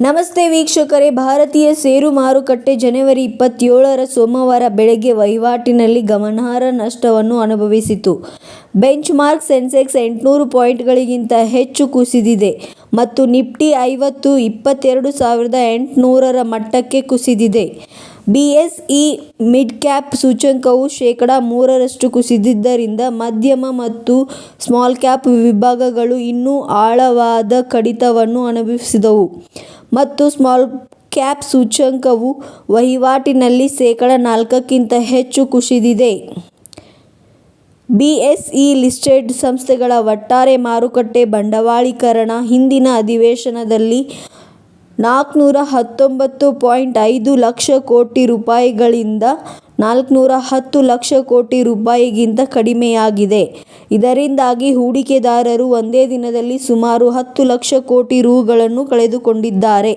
ನಮಸ್ತೆ ವೀಕ್ಷಕರೇ ಭಾರತೀಯ ಸೇರು ಮಾರುಕಟ್ಟೆ ಜನವರಿ ಇಪ್ಪತ್ತೇಳರ ಸೋಮವಾರ ಬೆಳಗ್ಗೆ ವಹಿವಾಟಿನಲ್ಲಿ ಗಮನಾರ್ಹ ನಷ್ಟವನ್ನು ಅನುಭವಿಸಿತು. ಬೆಂಚ್ ಮಾರ್ಕ್ ಸೆನ್ಸೆಕ್ಸ್ ಎಂಟುನೂರು ಪಾಯಿಂಟ್ಗಳಿಗಿಂತ ಹೆಚ್ಚು ಕುಸಿದಿದೆ ಮತ್ತು ನಿಫ್ಟಿ ಐವತ್ತು ಇಪ್ಪತ್ತೆರಡು ಸಾವಿರದ ಎಂಟುನೂರರ ಮಟ್ಟಕ್ಕೆ ಕುಸಿದಿದೆ. ಬಿಎಸ್ಇ ಮಿಡ್-ಕ್ಯಾಪ್ ಸೂಚ್ಯಂಕವು ಶೇಕಡಾ ಮೂರರಷ್ಟು ಕುಸಿದಿದ್ದರಿಂದ ಮಧ್ಯಮ ಮತ್ತು ಸ್ಮಾಲ್-ಕ್ಯಾಪ್ ವಿಭಾಗಗಳು ಇನ್ನೂ ಆಳವಾದ ಕಡಿತವನ್ನು ಅನುಭವಿಸಿದವು ಮತ್ತು ಸ್ಮಾಲ್-ಕ್ಯಾಪ್ ಸೂಚ್ಯಂಕವು ವಹಿವಾಟಿನಲ್ಲಿ ಶೇಕಡಾ ನಾಲ್ಕಕ್ಕಿಂತ ಹೆಚ್ಚು ಕುಸಿದಿದೆ. ಬಿಎಸ್ಇ ಲಿಸ್ಟೆಡ್ ಸಂಸ್ಥೆಗಳ ಒಟ್ಟಾರೆ ಮಾರುಕಟ್ಟೆ ಬಂಡವಾಳೀಕರಣ ಹಿಂದಿನ ಅಧಿವೇಶನದಲ್ಲಿ ನಾಲ್ಕುನೂರ ಹತ್ತೊಂಬತ್ತು ಪಾಯಿಂಟ್ ಐದು ಲಕ್ಷ ಕೋಟಿ ರೂಪಾಯಿಗಳಿಂದ ನಾಲ್ಕುನೂರ ಹತ್ತು ಲಕ್ಷ ಕೋಟಿ ರೂಪಾಯಿಗಿಂತ ಕಡಿಮೆಯಾಗಿದೆ. ಇದರಿಂದಾಗಿ ಹೂಡಿಕೆದಾರರು ಒಂದೇ ದಿನದಲ್ಲಿ ಸುಮಾರು ಹತ್ತು ಲಕ್ಷ ಕೋಟಿ ರೂಗಳನ್ನು ಕಳೆದುಕೊಂಡಿದ್ದಾರೆ.